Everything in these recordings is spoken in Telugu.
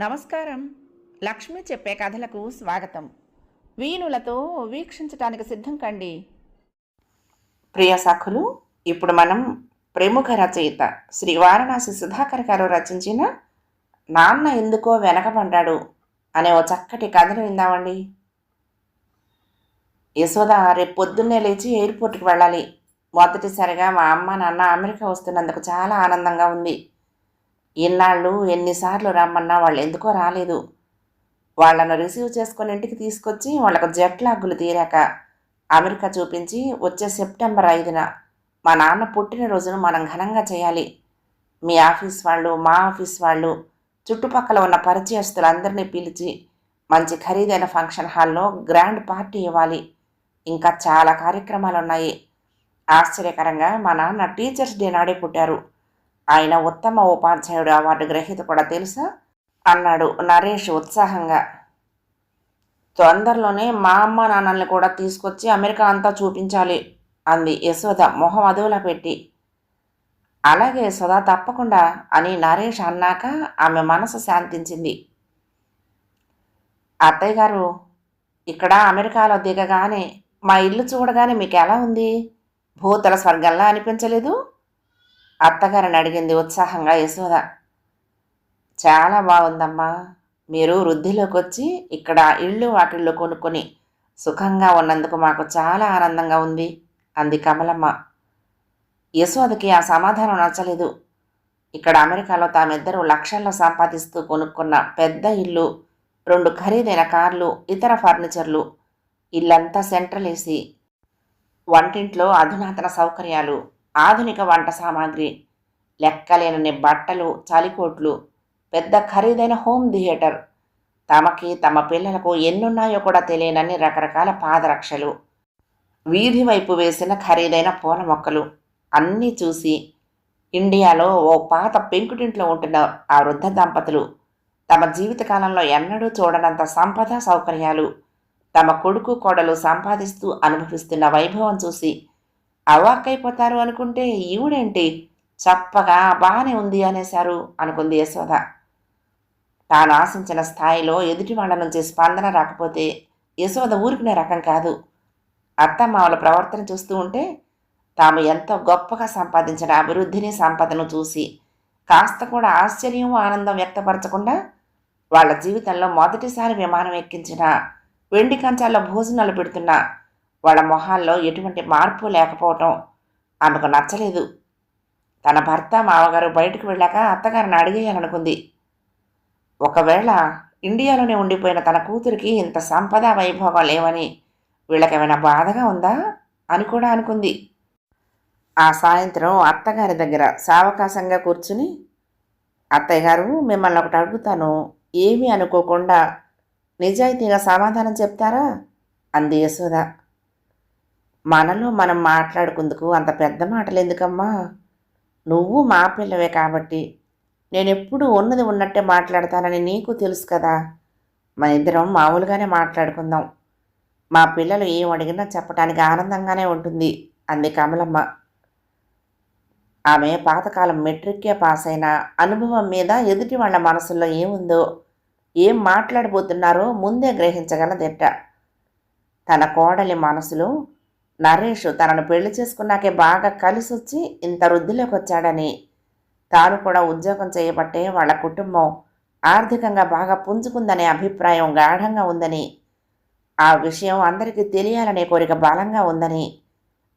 నమస్కారం. లక్ష్మి చెప్పే కథలకు స్వాగతం. వీణులతో వీక్షించటానికి సిద్ధం కండి. ప్రియ సఖులు ఇప్పుడు మనం ప్రముఖ రచయిత శ్రీ వారణాసి సుధాకర్ గారు రచించిన నాన్న ఎందుకో వెనకబడ్డాడు అనే ఓ చక్కటి కథను విందామండి. యశోద రేపు పొద్దున్నే లేచి ఎయిర్పోర్ట్కి వెళ్ళాలి. మొదటిసారిగా మా అమ్మ నాన్న అమెరికా వస్తున్నందుకు చాలా ఆనందంగా ఉంది. ఇన్నాళ్ళు ఎన్నిసార్లు రమ్మన్నా వాళ్ళు ఎందుకో రాలేదు. వాళ్ళను రిసీవ్ చేసుకొని ఇంటికి తీసుకొచ్చి వాళ్ళకు జెట్ తీరాక అమెరికా చూపించి వచ్చే సెప్టెంబర్ ఐదున మా నాన్న పుట్టినరోజును మనం ఘనంగా చేయాలి. మీ ఆఫీస్ వాళ్ళు మా ఆఫీస్ వాళ్ళు చుట్టుపక్కల ఉన్న పరిచయస్తులందరినీ పిలిచి మంచి ఖరీదైన ఫంక్షన్ హాల్లో గ్రాండ్ పార్టీ ఇవ్వాలి. ఇంకా చాలా కార్యక్రమాలు ఉన్నాయి ఆశ్చర్యకరంగా మా నాన్న టీచర్స్ డే నాడే పుట్టారు. ఆయన ఉత్తమ ఉపాధ్యాయుడు అవార్డు గ్రహీత కూడా తెలుసా? అన్నాడు నరేష్ ఉత్సాహంగా. తొందరలోనే మా అమ్మ నాన్నల్ని కూడా తీసుకొచ్చి అమెరికా అంతా చూపించాలి అంది యశోద మొహం అదువులా పెట్టి. అలాగే యశోద తప్పకుండా అని నరేష్ అన్నాక ఆమె మనసు శాంతించింది. అత్తయ్య గారు ఇక్కడ అమెరికాలో దిగగానే మా ఇల్లు చూడగానే మీకు ఎలా ఉంది? భూతల స్వర్గంలా అనిపించలేదు? అత్తగారిని అడిగింది ఉత్సాహంగా యశోద. చాలా బాగుందమ్మా. మీరు వృద్ధిలోకి వచ్చి ఇక్కడ ఇళ్ళు వాటిల్లో కొనుక్కొని సుఖంగా ఉన్నందుకు మాకు చాలా ఆనందంగా ఉంది అంది కమలమ్మ. యశోదకి ఆ సమాధానం నచ్చలేదు. ఇక్కడ అమెరికాలో తామిద్దరూ లక్షల్లో సంపాదిస్తూ కొనుక్కున్న పెద్ద ఇల్లు రెండు ఖరీదైన కార్లు ఇతర ఫర్నిచర్లు ఇల్లంతా సెంట్రల్ ఏసీ వంటింట్లో అధునాతన సౌకర్యాలు ఆధునిక వంట సామాగ్రి లెక్కలేనని బట్టలు చలికోట్లు పెద్ద ఖరీదైన హోమ్ థియేటర్. తమకి తమ పిల్లలకు ఎన్నున్నాయో కూడా తెలియనన్ని రకరకాల పాదరక్షలు. వీధి వైపు వేసిన ఖరీదైన పూల మొక్కలు. అన్నీ చూసి ఇండియాలో ఓ పాత పెంకుటింట్లో ఉంటున్న ఆ వృద్ధ దంపతులు తమ జీవితకాలంలో ఎన్నడూ చూడనంత సంపద సౌకర్యాలు తమ కొడుకు కోడలు సంపాదిస్తూ అనుభవిస్తున్న వైభవం చూసి అవాక్కైపోతారు అనుకుంటే ఈవిడేంటి? చప్పగా బాగానే ఉంది అనేశారు అనుకుంది యశోద. తాను ఆశించిన స్థాయిలో ఎదుటి వాళ్ళ నుంచి స్పందన రాకపోతే యశోద ఊరుకునే రకం కాదు. అత్తమామల ప్రవర్తన చూస్తూ ఉంటే తాము ఎంతో గొప్పగా సంపాదించిన అభివృద్ధిని సంపదను చూసి కాస్త కూడా ఆశ్చర్యం ఆనందం వ్యక్తపరచకుండా వాళ్ళ జీవితంలో మొదటిసారి విమానం ఎక్కించిన వెండి కంచాల్లో భోజనాలు పెడుతున్న వాళ్ళ మొహాల్లో ఎటువంటి మార్పు లేకపోవటం ఆమెకు నచ్చలేదు. తన భర్త మామగారు బయటకు వెళ్ళాక అత్తగారిని అడిగేయాలనుకుంది. ఒకవేళ ఇండియాలోనే ఉండిపోయిన తన కూతురికి ఇంత సంపద వైభోగం లేవని వీళ్ళకేమైనా బాధగా ఉందా అని కూడా అనుకుంది. ఆ సాయంత్రం అత్తగారి దగ్గర సావకాశంగా కూర్చుని అత్తయ్య గారు మిమ్మల్ని ఒకటి అడుగుతాను. ఏమీ అనుకోకుండా నిజాయితీగా సమాధానం చెప్తారా? అంది యశోద. మనలో మనం మాట్లాడుకుందుకు అంత పెద్ద మాటలు ఎందుకమ్మా? నువ్వు మా పిల్లవే కాబట్టి నేను ఎప్పుడు ఉన్నది ఉన్నట్టే మాట్లాడతానని నీకు తెలుసు కదా. మన ఇద్దరం మామూలుగానే మాట్లాడుకుందాం. మా పిల్లలు ఏం అడిగినా చెప్పడానికి ఆనందంగానే ఉంటుంది. అంది కమలమ్మ. ఆమె పాతకాలం మెట్రిక్కే పాస్ అయిన అనుభవం మీద ఎదుటి వాళ్ళ మనసుల్లో ఏముందో ఏం మాట్లాడబోతున్నారో ముందే గ్రహించగలదెట్ట తన కోడలి మనసులో నరేష్ తనను పెళ్ళి చేసుకున్నాకే బాగా కలిసొచ్చి ఇంత వృద్ధిలోకి వచ్చాడని తాను కూడా ఉద్యోగం చేయబట్టే వాళ్ళ కుటుంబం ఆర్థికంగా బాగా పుంజుకుందనే అభిప్రాయం గాఢంగా ఉందని. ఆ విషయం అందరికీ తెలియాలనే కోరిక బలంగా ఉందని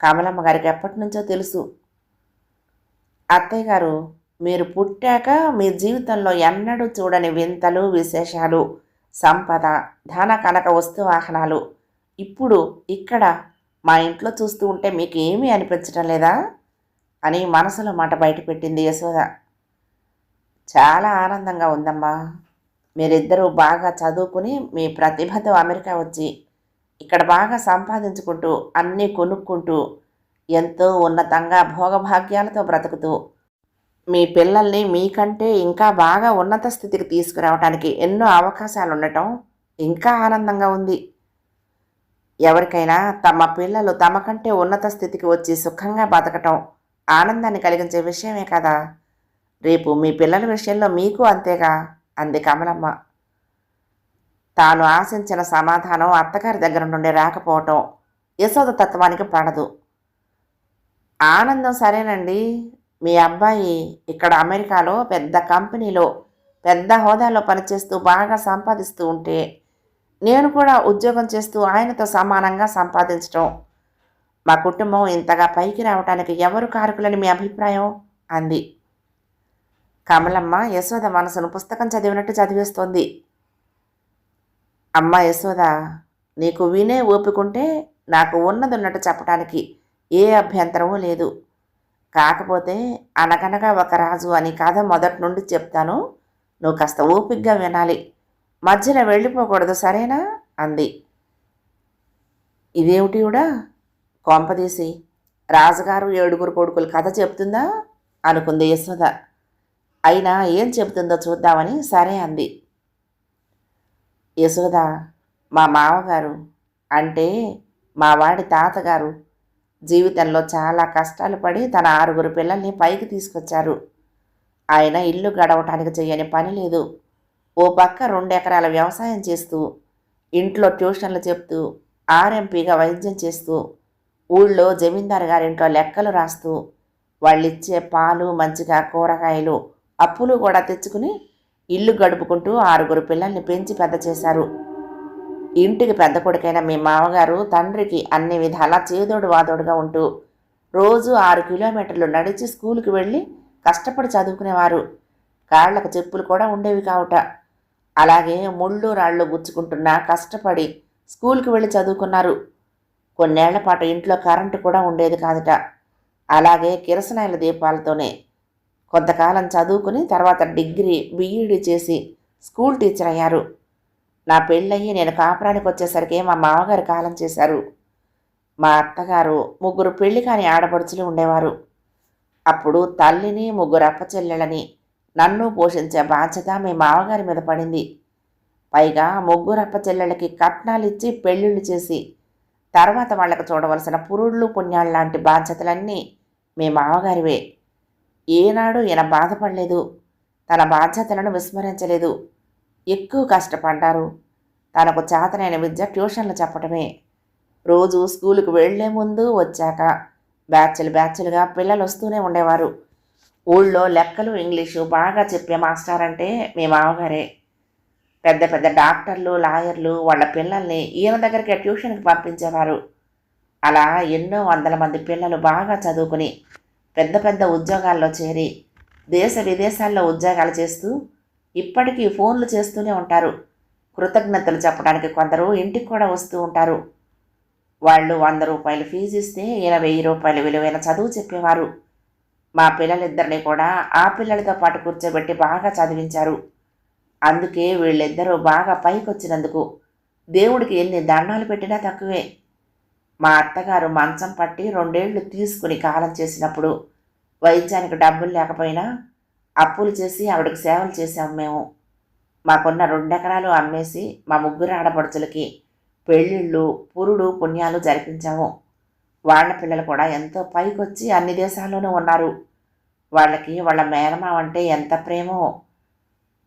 కమలమ్మ గారికి ఎప్పటి నుంచో తెలుసు. అత్తయ్య గారు మీరు పుట్టాక మీ జీవితంలో ఎన్నడూ చూడని వింతలు విశేషాలు సంపద ధన కనక వస్తువాహనాలు ఇప్పుడు ఇక్కడ మా ఇంట్లో చూస్తూ ఉంటే మీకు ఏమీ అనిపించటం లేదా? అని మనసులో మాట బయటపెట్టింది యశోద. చాలా ఆనందంగా ఉందమ్మా. మీరిద్దరూ బాగా చదువుకుని మీ ప్రతిభతో అమెరికా వచ్చి ఇక్కడ బాగా సంపాదించుకుంటూ అన్నీ కొనుక్కుంటూ ఎంతో ఉన్నతంగా భోగభాగ్యాలతో బ్రతుకుతూ మీ పిల్లల్ని మీకంటే ఇంకా బాగా ఉన్నత స్థితికి తీసుకురావడానికి ఎన్నో అవకాశాలు ఉండటం ఇంకా ఆనందంగా ఉంది. ఎవరికైనా తమ పిల్లలు తమ కంటే ఉన్నత స్థితికి వచ్చి సుఖంగా బతకటం ఆనందాన్ని కలిగించే విషయమే కదా. రేపు మీ పిల్లల విషయంలో మీకు అంతేగా? అంది కమలమ్మ. తాను ఆశించిన సమాధానం అత్తగారి దగ్గర నుండి రాకపోవటం యశోద తత్వానికి పడదు. ఆనందం సరేనండి. మీ అబ్బాయి ఇక్కడ అమెరికాలో పెద్ద కంపెనీలో పెద్ద హోదాలో పనిచేస్తూ బాగా సంపాదిస్తూ ఉంటే నేను కూడా ఉద్యోగం చేస్తూ ఆయనతో సమానంగా సంపాదించటం. మా కుటుంబం ఇంతగా పైకి రావటానికి ఎవరు కారకులని మీ అభిప్రాయం? అంది. కమలమ్మ యశోద మనసును పుస్తకం చదివినట్టు చదివేస్తోంది. అమ్మ యశోద నీకు వినే ఓపుకుంటే నాకు ఉన్నది ఉన్నట్టు చెప్పడానికి ఏ అభ్యంతరమూ లేదు. కాకపోతే అనగనగా ఒక రాజు అని కథ మొదటి నుండి చెప్తాను. నువ్వు కాస్త ఓపిగ్గా వినాలి. మధ్యన వెళ్ళిపోకూడదు సరేనా? అంది. ఇదేమిటి కూడా కొంపదీసి. రాజుగారు ఏడుగురు కొడుకులు కథ చెప్తుందా? అనుకుంది యశోద అయినా ఏం చెబుతుందో చూద్దామని సరే అంది. యశోద మా మామగారు అంటే మా వాడి తాతగారు జీవితంలో చాలా కష్టాలు పడి తన ఆరుగురు పిల్లల్ని పైకి తీసుకొచ్చారు. ఆయన ఇల్లు గడవటానికి చేయని పని లేదు. ఓ పక్క రెండు ఎకరాల వ్యవసాయం చేస్తూ ఇంట్లో ట్యూషన్లు చెప్తూ ఆర్ఎంపీగా వైద్యం చేస్తూ ఊళ్ళో జమీందారు గారింట్లో లెక్కలు రాస్తూ వాళ్ళిచ్చే పాలు మంచిగా కూరగాయలు అప్పులు కూడా తెచ్చుకుని ఇల్లు గడుపుకుంటూ ఆరుగురు పిల్లల్ని పెంచి పెద్ద చేశారు. ఇంటికి పెద్ద కొడుకైన మీ మామగారు తండ్రికి అన్ని విధాలా చేదోడు వాదోడుగా ఉంటూ రోజు ఆరు కిలోమీటర్లు నడిచి స్కూల్కి వెళ్ళి కష్టపడి చదువుకునేవారు. కాళ్ళకు చెప్పులు కూడా ఉండేవి కావుట. అలాగే ముళ్ళు రాళ్ళు గుచ్చుకుంటున్నా కష్టపడి స్కూల్కి వెళ్ళి చదువుకున్నారు. కొన్నేళ్ళ పాటు ఇంట్లో కరెంటు కూడా ఉండేది కాదుట. అలాగే కిరసనాయిల దీపాలతోనే కొంతకాలం చదువుకుని తర్వాత డిగ్రీ బీఈడీ చేసి స్కూల్ టీచర్ అయ్యారు. నా పెళ్ళయ్యి నేను కాపురానికి వచ్చేసరికి మా మామగారు కాలం చేశారు. మా అత్తగారు ముగ్గురు పెళ్ళి కాని ఆడపడుచులు ఉండేవారు. అప్పుడు తల్లిని ముగ్గురు అప్పచెల్లెళ్ళని నన్ను పోషించే బాధ్యత మీ మామగారి మీద పడింది. పైగా ముగ్గురు అప్పచెల్లెళ్ళకి కట్నాలు ఇచ్చి పెళ్ళిళ్ళు చేసి తర్వాత వాళ్ళకు చూడవలసిన పురుళ్ళు పుణ్యాలు లాంటి బాధ్యతలన్నీ మీ మామగారివే. ఏనాడు ఈయన బాధపడలేదు. తన బాధ్యతలను విస్మరించలేదు. ఎక్కువ కష్టపడ్డారు. తనకు చేతనైన విద్య ట్యూషన్లు చెప్పడమే రోజు స్కూలుకు వెళ్ళే ముందు వచ్చాక బ్యాచ్లు బ్యాచ్లుగా పిల్లలు వస్తూనే ఉండేవారు. ఊళ్ళో లెక్కలు ఇంగ్లీషు బాగా చెప్పే మాస్టర్ అంటే మీ మామగారే. పెద్ద పెద్ద డాక్టర్లు లాయర్లు వాళ్ళ పిల్లల్ని ఈయన దగ్గరికి ట్యూషన్కి పంపించేవారు. అలా ఎన్నో వందల మంది పిల్లలు బాగా చదువుకుని పెద్ద పెద్ద ఉద్యోగాల్లో చేరి దేశ విదేశాల్లో ఉద్యోగాలు చేస్తూ ఇప్పటికీ ఫోన్లు చేస్తూనే ఉంటారు. కృతజ్ఞతలు చెప్పడానికి కొందరు ఇంటికి కూడా వస్తూ ఉంటారు. వాళ్ళు వంద రూపాయలు ఫీజు ఇస్తే ఈయన వెయ్యి రూపాయలు విలువైన చదువు చెప్పేవారు. మా పిల్లలిద్దరిని కూడా ఆ పిల్లలతో పాటు కూర్చోబెట్టి బాగా చదివించారు. అందుకే వీళ్ళిద్దరూ బాగా పైకొచ్చినందుకు దేవుడికి ఎన్ని దండాలు పెట్టినా తక్కువే. మా అత్తగారు మంచం పట్టి రెండేళ్ళు తీసుకుని కాలం చేసినప్పుడు వైద్యానికి డబ్బులు లేకపోయినా అప్పులు చేసి ఆవిడకి సేవలు చేశాము మేము. మాకున్న రెండెకరాలు అమ్మేసి మా ముగ్గురు ఆడపడుచులకి పెళ్ళిళ్ళు పురుడు పుణ్యాలు జరిపించాము. వాళ్ళ పిల్లలు కూడా ఎంతో పైకొచ్చి అన్ని దేశాల్లోనూ ఉన్నారు. వాళ్ళకి వాళ్ళ మేనమావ అంటే ఎంత ప్రేమో.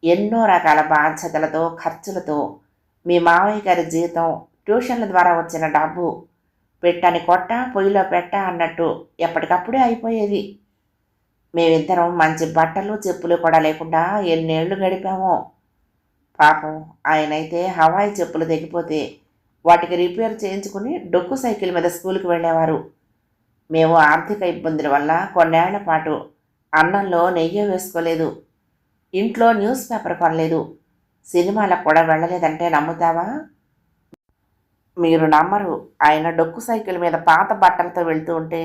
ఎన్నో రకాల బాధ్యతలతో ఖర్చులతో మీ మావయ్య గారి జీతం ట్యూషన్ల ద్వారా వచ్చిన డబ్బు పెట్టని కొట్ట పొయ్యిలో పెట్ట అన్నట్టు ఎప్పటికప్పుడే అయిపోయేది. మేమిద్దరం మంచి బట్టలు చెప్పులు కూడా లేకుండా ఎన్నేళ్ళు గడిపామో. పాపం ఆయనైతే హవాయి చెప్పులు తెగిపోతే వాటికి రిపేర్ చేయించుకుని డొక్కు సైకిల్ మీద స్కూల్కి వెళ్ళేవారు. మేము ఆర్థిక ఇబ్బందుల వల్ల కొన్నేళ్ళ పాటు అన్నంలో నెయ్యి వేసుకోలేదు. ఇంట్లో న్యూస్ పేపర్ కొనలేదు. సినిమాలకు కూడా వెళ్ళలేదంటే నమ్ముతావా? మీరు నమ్మరు. ఆయన డొక్కు సైకిల్ మీద పాత బట్టలతో వెళ్తూ ఉంటే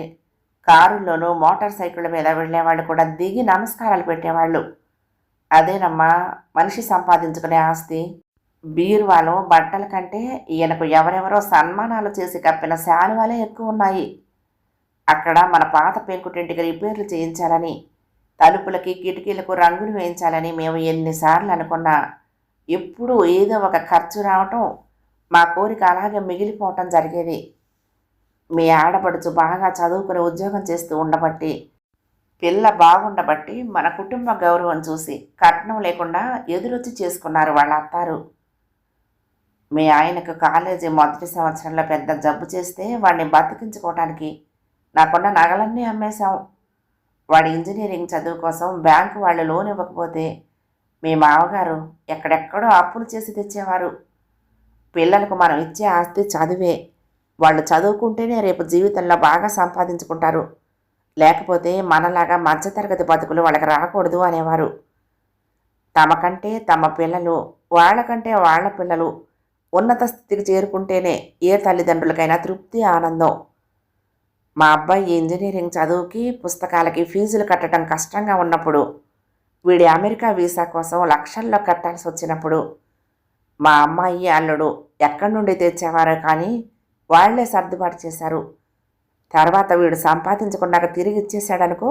కారుల్లోనూ మోటార్ సైకిళ్ళ మీద వెళ్ళేవాళ్ళు కూడా దిగి నమస్కారాలు పెట్టేవాళ్ళు. అదేనమ్మా మనిషి సంపాదించుకునే ఆస్తి. బీరువాలో బట్టల కంటే ఈయనకు ఎవరెవరో సన్మానాలు చేసి కప్పిన శాలువాలే ఎక్కువ ఉన్నాయి. అక్కడ మన పాత పెంకుటింటికి రిపేర్లు చేయించాలని తలుపులకి కిటికీలకు రంగులు వేయించాలని మేము ఎన్నిసార్లు అనుకున్నా ఎప్పుడూ ఏదో ఒక ఖర్చు రావటం మా కోరిక అలాగే మిగిలిపోవటం జరిగేది. మీ ఆడపడుచు బాగా చదువుకుని ఉద్యోగం చేస్తూ ఉండబట్టి పిల్ల బాగుండబట్టి మన కుటుంబ గౌరవం చూసి కట్నం లేకుండా ఎదురొచ్చి చేసుకున్నారు వాళ్ళ అత్తారు. మీ ఆయనకు కాలేజీ మొదటి సంవత్సరంలో పెద్ద జబ్బు చేస్తే వాడిని బతికించుకోవడానికి నాకున్న నగలన్నీ అమ్మేశాం. వాడి ఇంజనీరింగ్ చదువు కోసం బ్యాంకు వాళ్ళు లోన్ ఇవ్వకపోతే మీ మామగారు ఎక్కడెక్కడో అప్పులు చేసి తెచ్చేవారు. పిల్లలకు మనం ఇచ్చే ఆస్తి చదువే. వాళ్ళు చదువుకుంటేనే రేపు జీవితంలో బాగా సంపాదించుకుంటారు. లేకపోతే మనలాగా మధ్యతరగతి బతుకులు వాళ్ళకి రాకూడదు అనేవారు. తమకంటే తమ పిల్లలు వాళ్ళకంటే వాళ్ళ పిల్లలు ఉన్నత స్థితికి చేరుకుంటేనే ఏ తల్లిదండ్రులకైనా తృప్తి ఆనందం. మా అబ్బాయి ఇంజనీరింగ్ చదువుకి పుస్తకాలకి ఫీజులు కట్టడం కష్టంగా ఉన్నప్పుడు వీడి అమెరికా వీసా కోసం లక్షల్లో కట్టాల్సి వచ్చినప్పుడు మా అమ్మాయి అల్లుడు ఎక్కడి నుండి తెచ్చేవారో కానీ వాళ్ళే సర్దుబాటు చేశారు. తర్వాత వీడు సంపాదించకుండా తిరిగి ఇచ్చేశాడనుకో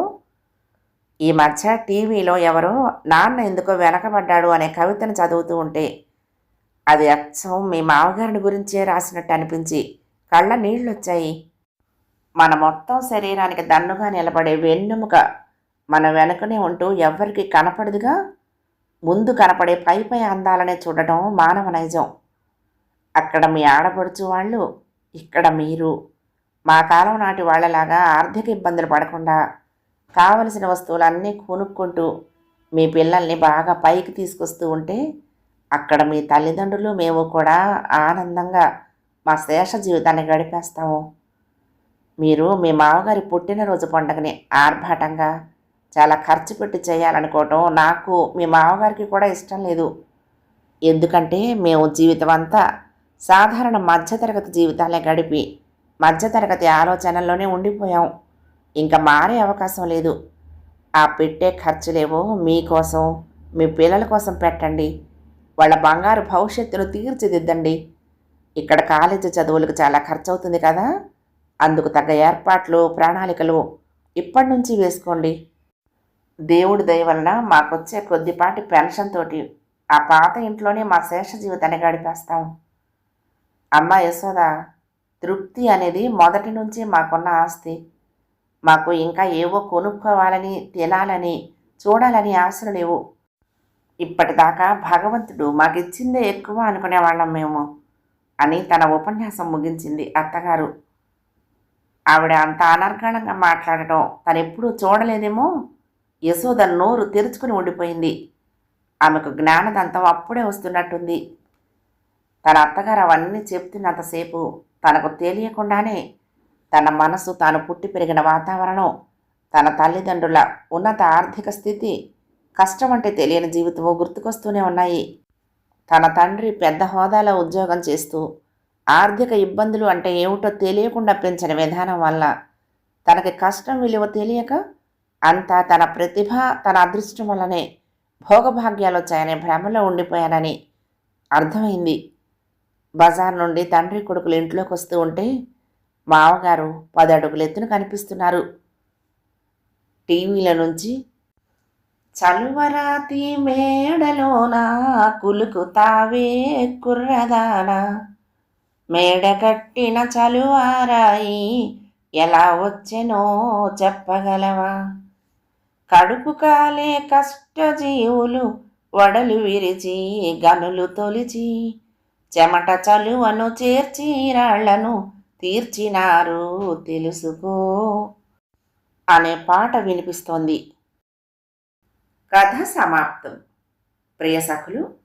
ఈ మధ్య టీవీలో ఎవరో నాన్న ఎందుకో వెనకబడ్డాడు అనే కవితను చదువుతూ ఉంటే అది అచ్చం మీ మామగారిని గురించే రాసినట్టు అనిపించి కళ్ళ నీళ్ళొచ్చాయి. మన మొత్తం శరీరానికి దన్నుగా నిలబడే వెన్నెముక మన వెనుకనే ఉంటూ ఎవ్వరికి కనపడదుగా? ముందు కనపడే పై పై అందాలనే చూడటం మానవ నైజం. అక్కడ మీ ఆడపడుచు వాళ్ళు ఇక్కడ మీరు. మా కాలం నాటి వాళ్ళలాగా ఆర్థిక ఇబ్బందులు పడకుండా కావలసిన వస్తువులన్నీ కొనుక్కుంటూ మీ పిల్లల్ని బాగా పైకి తీసుకొస్తూ ఉంటే అక్కడ మీ తల్లిదండ్రులు మేము కూడా ఆనందంగా మా శేష జీవితాన్ని గడిపేస్తాము. మీరు మీ మామగారి పుట్టినరోజు పండుగని ఆర్భాటంగా చాలా ఖర్చు పెట్టి చేయాలనుకోవటం నాకు మీ మామగారికి కూడా ఇష్టం లేదు. ఎందుకంటే మేము జీవితం అంతా సాధారణ మధ్యతరగతి జీవితాలే గడిపి మధ్యతరగతి ఆలోచనల్లోనే ఉండిపోయాం. ఇంకా మారే అవకాశం లేదు. ఆ పెట్టే ఖర్చులేవో మీకోసం మీ పిల్లల కోసం పెట్టండి. వాళ్ళ బంగారు భవిష్యత్తును తీర్చిదిద్దండి. ఇక్కడ కాలేజీ చదువులకు చాలా ఖర్చు అవుతుంది కదా. అందుకు తగ్గ ఏర్పాట్లు ప్రణాళికలు ఇప్పటి నుంచి వేసుకోండి. దేవుడి దయ వలన మాకొచ్చే కొద్దిపాటి పెన్షన్ తోటి ఆ పాత ఇంట్లోనే మా శేష జీవితాన్ని గడిపేస్తాం. అమ్మ యశోద తృప్తి అనేది మొదటి నుంచి మాకున్న ఆస్తి. మాకు ఇంకా ఏవో కొనుక్కోవాలని తినాలని చూడాలని ఆశలు లేవు. ఇప్పటిదాకా భగవంతుడు మాకిచ్చిందే ఎక్కువ అనుకునేవాళ్ళం మేము అని తన ఉపన్యాసం ముగించింది అత్తగారు. ఆవిడ అంత అనర్గళంగా మాట్లాడటం తనెప్పుడూ చూడలేదేమో. యశోద నోరు తెరుచుకుని ఉండిపోయింది. ఆమెకు జ్ఞానదంతం అప్పుడే వస్తున్నట్టుంది. తన అత్తగారు అవన్నీ చెప్తున్నంతసేపు తనకు తెలియకుండానే తన మనసు తాను పుట్టి పెరిగిన వాతావరణం తన తల్లిదండ్రుల ఉన్నత ఆర్థిక స్థితి కష్టం అంటే తెలియని జీవితము గుర్తుకొస్తూనే ఉన్నాయి. తన తండ్రి పెద్ద హోదాలో ఉద్యోగం చేస్తూ ఆర్థిక ఇబ్బందులు అంటే ఏమిటో తెలియకుండా పెంచిన విధానం వల్ల తనకి కష్టం విలువ తెలియక అంతా తన ప్రతిభ తన అదృష్టం వల్లనే భోగభాగ్యాలు వచ్చాయనే భ్రమలో ఉండిపోయానని అర్థమైంది. బజార్ నుండి తండ్రి కొడుకులు ఇంట్లోకి వస్తూ ఉంటే మామగారు పది అడుగులు ఎత్తున కనిపిస్తున్నారు. టీవీల నుంచి చలువరాతి కుళుకు తావే కుర్రదానా మేడ కట్టిన చలువారాయి ఎలా వచ్చెనో చెప్పగలవా? కడుపు కాలే కష్టజీవులు వడలు విరిచి గనులు తొలిచి చెమట చలువను చేర్చి రాళ్ళను తీర్చినారు తెలుసుకో అనే పాట వినిపిస్తోంది. కథ సమాప్తం. ప్రియసఖులు